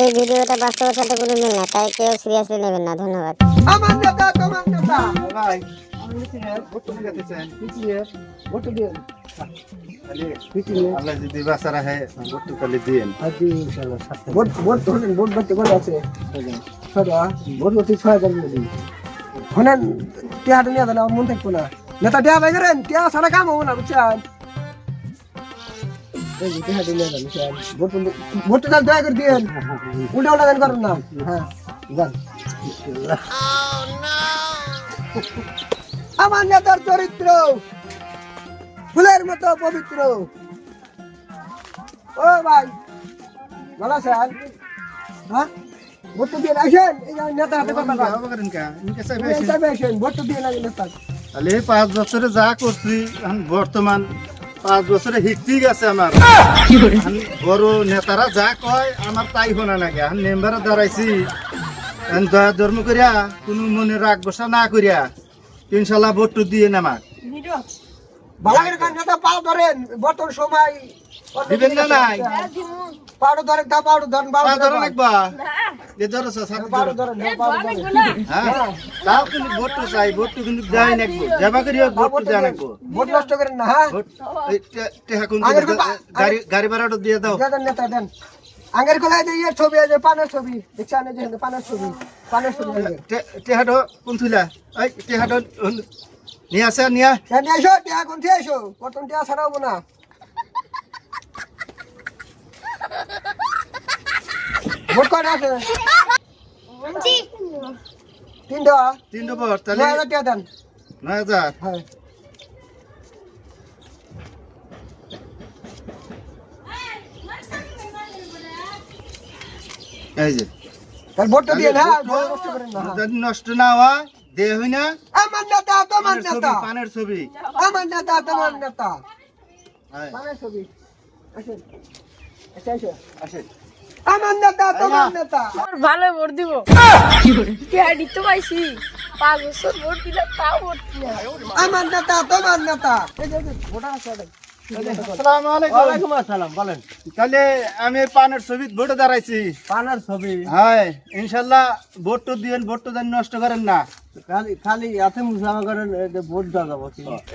এই ভিডিওটা বাস্তবের সাথে কোনো মিল না তাই কেউ সিরিয়াসলি নেবেন না ধন্যবাদ। আমার নেতা তোমার নেতা। ভাই আমি মিটিংয়ে ভোট দিতে পিছিয়ে ভোট দিয়ে। আল্লাহ যদি রাখে ইনশাআল্লাহ ধরেন আছে। সদা ছয় হাজার মিলি হনেন টিয়াটা নিয়ে আমার মন থাকব না। নেতা টিয়া ভাই করেন টিয়া সারা কাম হব না বুঝছেন? ভোটটা আমার চরিত্র ফুলের মতো পবিত্র ও ভাই ভালো আছেন হ্যাঁ ভোট দিয়ে আসেন এই নেতা হাতে কথা করেন কা ইনকে চাইবে এই হিসাবে আসেন ভোট দিয়ে লাগে নেতা তাহলে পাঁচ বছরে যা করছি বর্তমান পাঁচ বছরে হিকতেই গেছে আমার। বড় নেতারা যা কয়, আমার তাই শোনা নাকি এখন মেম্বারে দাঁড়াইছি। দয়া ধর্ম করিয়া, কোনো মনে রাগ বসা না করিয়া, ইনশাল্লাহ ভোটটো দিয়ে নামাক। বালাগের কান ধরেন, বর্তমান সময় দিবেন না নাই? পাউডার ধরেন তা পাউডার ধরেন পাউডার ধরেন নাকবা যে ধরো সাথে পাউডার ধরেন হ্যাঁ তাও কিন্তু ভোটটো চাই ভোটটো কিন্তু দেয় নাকবো যাবা করিয়া ভোটটো দেয় নাকবো ভোট নষ্ট করেন না হ্যাঁ। ভোট টেহা কোন গাড়ি গাড়ি ভাড়াটা দিয়ে দাও। দেন নেতা দেন। আঙ্গের কোলায় যে ইয়ের ছবি আছে পানের ছবি। দেখছেন এই যে পানের ছবি পানের ছবি টেহাটো কোন থুলা এই টেহাটো নিয়ে আসে নিয়ে হ্যাঁ নিয়ে এসো টিয়া কোন থেকে এসো প্রথম টিয়া ছাড়া হব না। কয়টা আছে? তিনটা। তিন নম্বর তাহলে নয় হাজার টিয়া দেন। নয় হাজার? হ্যাঁ। এই যে। ভোটটা দিয়ে না হ্যাঁ। যদি নষ্ট না হয় দে হই না? আমার নেতা তোমার নেতা। পানের ছবি। আমার নেতা তোমার নেতা। হ্যাঁ, পানের ছবি। আসেন। আসে আসো আসে আমার নেতা তোমার নেতা ভালো ভোট দিব। পেয়ারি তো পাইছি। পাঁচ বছর ভোট দিলে তাও ভোট দিলে আমার নেতা তোমার নেতা ভোটার আছে ওটাই। আসসালামু আলাইকুম। ওয়ালাইকুম আসসালাম বলেন। তাহলে আমি পানের ছবি ভোটে দাঁড়াইছি। পানার ছবি? হ্যাঁ ইনশাল্লাহ ভোট তো দিয়েন ভোট তো যেন নষ্ট করেন না। খালি খালি হাতে মুসাফা করেন ভোট দেওয়া যাব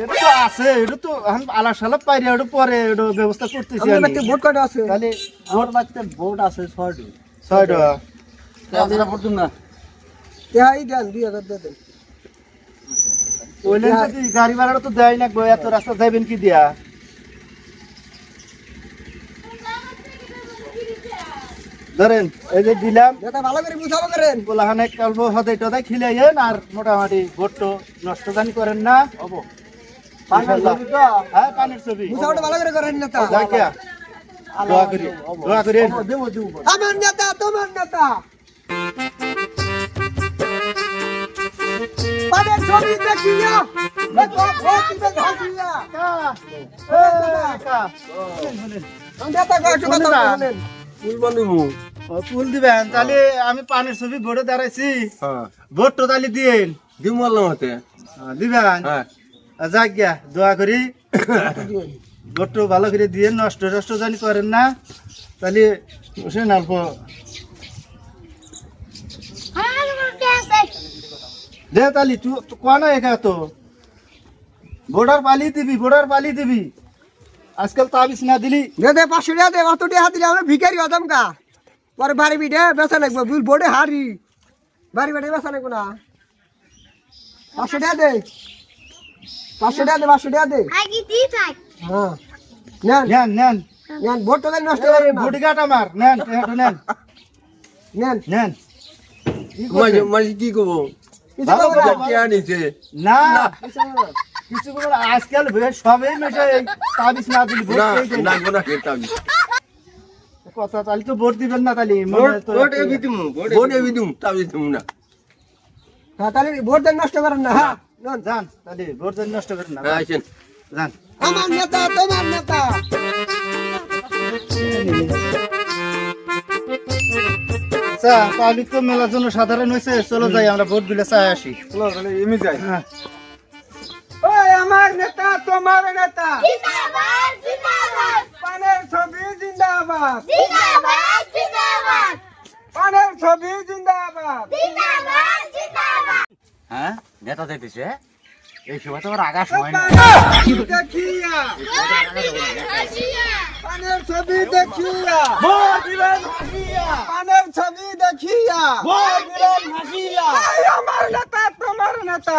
এটা তো আছে এটা তো এখন আলাপ পাইরে এটা পরে এটা ব্যবস্থা করতেছি আপনার আমি। বাড়িতে ভোট কয়টা আছে? তাহলে আমার বাড়িতে ভোট আছে ছয়টি। ছয় টাকা আপনারা ভোট না? তেহাই দেন দুই হাজার দিয়ে দেন। ওইলেন গাড়ি ভাড়াটা তো দেয় না এত রাস্তা যাবেন কি দিয়া? ধরেন এই যে দিলাম ভালো করে মুসাফা করেন কোলাহানে কালব হতে টদাই খিলাইয়েন আর মোটামুটি ভোটটো নষ্ট জানি করেন না। হব। হ্যাঁ পানির ছবি। মুসাফাটা ভালো করে করেন নেতা। যাকিয়া দোয়া করি দোয়া করেন আমার নেতা তোমার নেতা। পানের ছবি দেখিয়া দেখো ভোট দিবে ধাসিয়া নেতা। কয়েকটা কথা বলেন। ফুল দিবেন? তাহলে আমি পানির ছবি ভোটে দাঁড়াইছি। ভোট তো তাহলে দিন হ্যাঁ, দিবেন? যাক গিয়া দোয়া করি। ভোটটো ভালো করে দিয়ে নষ্ট টষ্ট জানি করেন না। তাহলে শুনেন অল্প। দে তালি তু একা ভোটার পালি দিবি ভোটার পালি দিবি। আজকাল তাবিজ না দিলি। দে দে পাঁচশো টাকা দে অত টাকা দিলে আমরা ভিখারি হতাম কা। পরে বাড়ি বিটে বেচা লাগবে বুল বোর্ডে হারি। বাড়ি বিটে বেচা লাগবে না। পাঁচশো টাকা দে। পাঁচশো টাকা দে পাঁচশো টাকা দে। হ্যাঁ। নেন। নেন নেন। নেন ভোটটা দেন নষ্ট না। ভোট কাট আমার। নেন একটু নেন। নেন। নেন। কিছু ভালো করবে না। না কিছু আজকাল মেশে এই তাবিজ না দিলি ভোট পেয়ে যাই। কথা তাহলে তো ভোট দিবেন না তাহলে মনে তো হ্যাঁ তাহলে ভোট দেন নষ্ট করেন না হ্যাঁ। যান তাহলে ভোট যেন নষ্ট করেন না যান। আমার নেতা তোমার নেতা। আচ্ছা তাহলে তো মেলার জন্য সাধারণ হয়েছে চলো যাই আমরা ভোট দিলে চাই আসি। চলো ইমি যাই। হ্যাঁ। আমার নেতা তোমার নেতা। পানের ছবি জিন্দাবাদ। পানের ছবি জিন্দাবাদ। হ্যাঁ নেতা দেখতেছে? এই সময় তোমার আগা সময় পানের ছবি দেখিয়া। পানের ছবি দেখিয়া। আমার নেতা তোমার নেতা।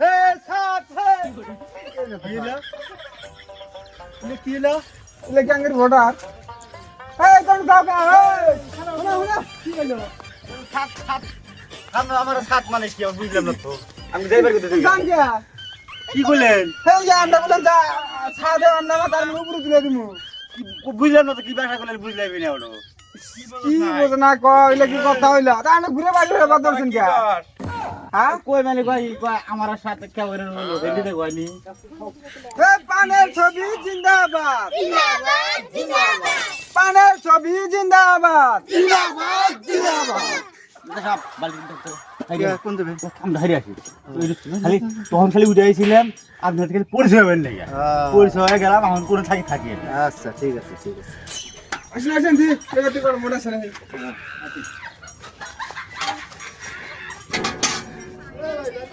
এ সাথ হে কি হলো তুমি কি হলো लेके अंगर वोटर ए कौन का है होना होना की गलो সাত সাত আমরা আমার সাত মানে কি আমি বুঝলাম না তো আমি যাইবার কথা जान क्या কি কইলেন हे या আমরা বললাম যা সাদে আমরা মাথার উপরে তুলে দিমু বুঝলাম না তো কি ভাষা কইলেন বুঝলাম না ওটা কি বোঝ না কইলে কি কথা হইলা তা আমরা ঘুরে বাড়ি হয়ে বাদ দর্শন কে হ্যাঁ কই মানে কই কই আমার সাথে কেমন হলো দিতে কইনি এ পানের ছবি জিন্দাবাদ। পানের ছবি খালি খালি খালি পরিচয় হয়ে গেলাম এখন কোনো থাকি থাকি আচ্ছা ঠিক আছে ঠিক আছে। আসেন আসেন মোটা ছেলে এই যে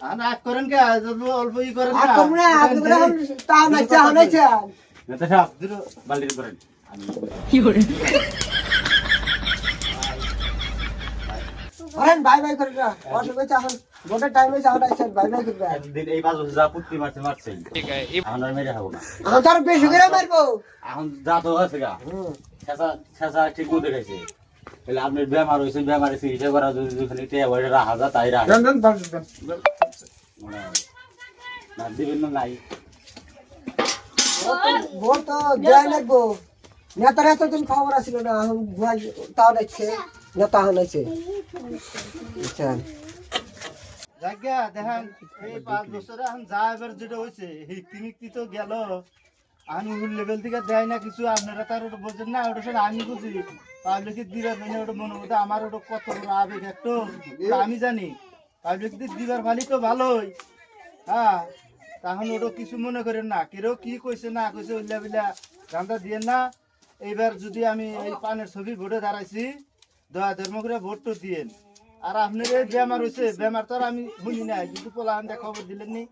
রাগ করেন কে? অল্প ই করেন আর তোমরা আপনি করে তাও নেতা সাহেব দুটো বালতি করেন আমি করেন বাই বাই করে না ওর সঙ্গে এখন গোটা টাইম বাই বাই এই যা পুত্তি মারছে মারছে এখন আর মেরে খাব না। এখন তার বেশি করে মারবো। এখন যা তো আছে গা। ঠিক মতো তাহলে আপনার বেমার হয়েছে বেমারে চিকিৎসা করা যদি যদি টেয়া বলে রাখা যায় তাই রাখা তো নেতার খবর না এই পাঁচ এখন যা এবার যেটা তো গেল আমি লেভেল থেকে দেয় না কিছু আপনারা তার ওটা বোঝেন না ওটা আমি বুঝি পাবলিক দিবার মানে ওটা মনে মধ্যে আমার ওটা কত আবেগ একটু আমি জানি পাবলিক দিবার ভালি তো ভালোই। হ্যাঁ তখন ওটা কিছু মনে করেন না। কেউ কি কইছে না কইছে উল্লা বিল্লা গান্ধা দিয়ে না। এইবার যদি আমি এই পানের ছবি ভোটে দাঁড়াইছি দয়া ধর্ম করে ভোট তো দিয়েন। আর আপনার এই বেমার হয়েছে বেমার তো আর আমি শুনি নাই কিন্তু পোলা আন্দা খবর দিলেন নি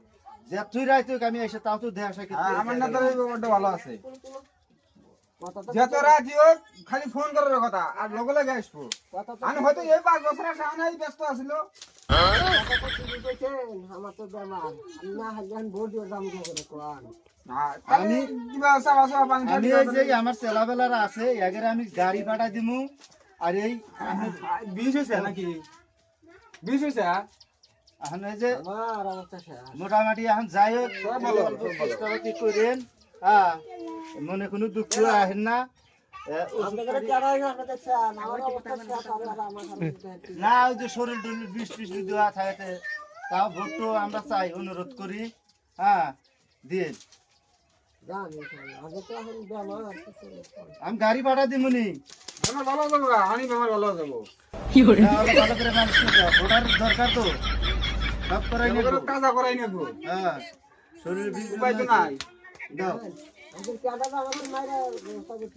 যে তুই রাইতে আমি এসে তাও তো দেখা সাক্ষাৎ করে। আমার এই ব্যাপারটা ভালো আছে। যত রাজি হোক খালি ফোন করার কথা আর লগে লগে আসব। আমি হয়তো এই পাঁচ বছরের সামনে ব্যস্ত আছিল আমার তো বেমার না হাজার ভোট দাম করে কোন আমি কিবা চাবা চাবা পানি আমি এই যে আমার চেলাবেলারা আছে এগের আমি গাড়ি ভাড়া দিমু। আর এই বিষ হয়েছে নাকি? বিষ হয়েছে এখন এই যে মোটামুটি এখন যাই হোক করেন। হ্যাঁ মনে কোনো দুঃখ আহেন না। না ওই যে শরীর টরীর বিষ টিস দেওয়া থাকে তাও ভোটও আমরা চাই অনুরোধ করি। হ্যাঁ দিয়ে আমি গাড়ি ভাড়া দিমুনি। আমার ভালো যাব আমি আমার ভালো যাব তাহলে ভালো করে মানুষ ভোটার দরকার তো। সব করাই নেব। কাজা করাই নেব। হ্যাঁ শরীর বিষ উপায় তো নাই। দাও।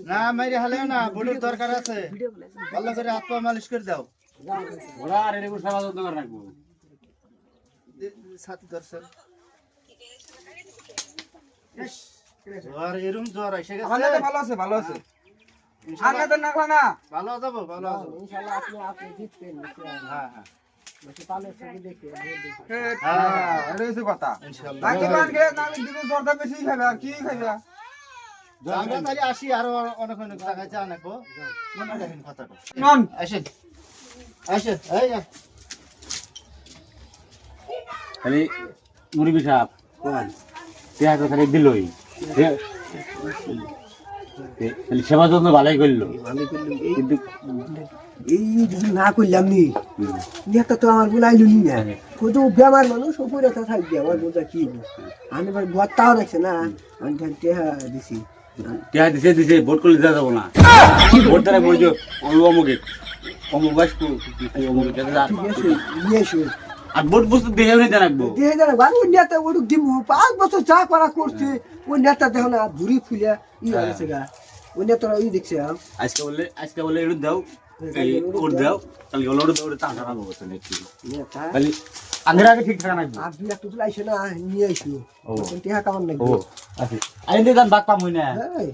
না মাইরে হালে না ভোটের দরকার আছে। ভালো করে হাত পা মালিশ করে দাও। ওরা আর এরকম সেবা যত্ন করে রাখব। সাথী দর্শন জ্বর এরম জ্বর এসে গেছে। ভালো আছে ভালো আছে। আর নেতা নাকলা না? ভালো যাব ভালো যাব ইনশাআল্লাহ আপনি আপনি জিতবেন হ্যাঁ হ্যাঁ। পানের ছবি দেখে হ্যাঁ এটা হচ্ছে কথা। বাকি না বেশি খাবে আর কি খাবে আমরা তাহলে আসি আরও অনেক অনেক জায়গায় চা নেব। মনে রাখেন কথাটা আসেন। আসেন এই খালি মুরগি সাপ টিয়া খালি দিলই। এ- এ- খালি সেবা যত্ন ভালোই করল। এই কিন্তু এই যদি না করলাম নি নেতা তো আমার বুলাইলো নি না। কত বেমার মানুষ উপরে তো থাকবে আমার বোঝা কি? আমি এবার গোয়ারটাও রাখছে না। আমি দিছি। টিয়া দিছে দিছে ভোট করলে দেওয়া যাব না ভোট দ্বারা বলছো অমুকে অমুক বয়স অমুক আর ভোট বস্তু দেখে নিতে রাখব আর ওই নেতা ওটুক দিমু পাঁচ বছর যা করা করছে ওই নেতা দেখো না ঘুরি ফুলে ই হয়েছে গা ওই নেতারা ওই দেখছে। আজকে বললে আজকে বললে একটু দাও ওর দাও বলে ওটা দাও ওটা টাকা রাখব দেখছি নেতা খালি আগের আগে ঠিক থাকা রাখব আর দুই একটা তুলে আইছে না নিয়ে আইছি ও। টেহা কেমন ও লাগবে আছে আইন দিয়ে যান বাদ পামই না। হ্যাঁ